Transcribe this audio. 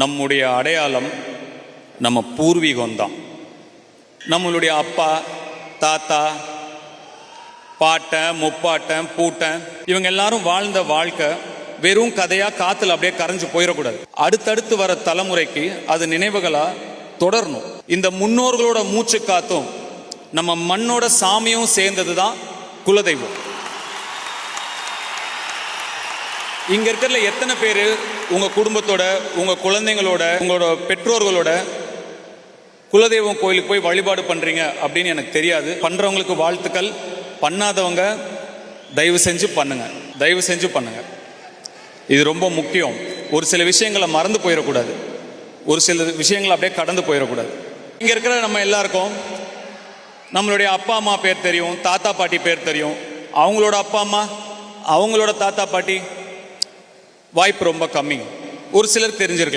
நம்முடைய அடையாளம் நம்ம பூர்வீகம் தான் நம்மளுடைய அப்பா தாத்தா பாட்டன் முப்பாட்டன் பூட்டன் இவங்க எல்லாரும் வாழ்ந்த வாழ்க்கை வெறும் கதையாக காத்துல அப்படியே கரைஞ்சு போயிடக்கூடாது. அடுத்தடுத்து வர தலைமுறைக்கு அது நினைவுகளாக தொடரணும். இந்த முன்னோர்களோட மூச்சு காத்தும் நம்ம மண்ணோட சாமியும் சேர்ந்தது தான் குலதெய்வம். இங்க இருக்கிறதுல எத்தனை பேர் உங்க குடும்பத்தோட உங்க குழந்தைங்களோட உங்களோட பெற்றோர்களோட குலதெய்வம் கோயிலுக்கு போய் வழிபாடு பண்றீங்க அப்படின்னு எனக்கு தெரியாது. பண்றவங்களுக்கு வாழ்த்துக்கள். பண்ணாதவங்க தயவு செஞ்சு பண்ணுங்க. தயவு செஞ்சு பண்ணுங்க. இது ரொம்ப முக்கியம். ஒரு சில விஷயங்களை மறந்து போயிடக்கூடாது. ஒரு சில விஷயங்களை அப்படியே கடந்து போயிடக்கூடாது. இங்க இருக்கிற நம்ம எல்லாருக்கும் நம்மளுடைய அப்பா அம்மா பேர் தெரியும் தாத்தா பாட்டி பேர் தெரியும். அவங்களோட அப்பா அம்மா அவங்களோட தாத்தா பாட்டி வாய்ப்பு ரொம்ப கம்மி. ஒரு சிலர் தெரிஞ்சிருக்கலாம்.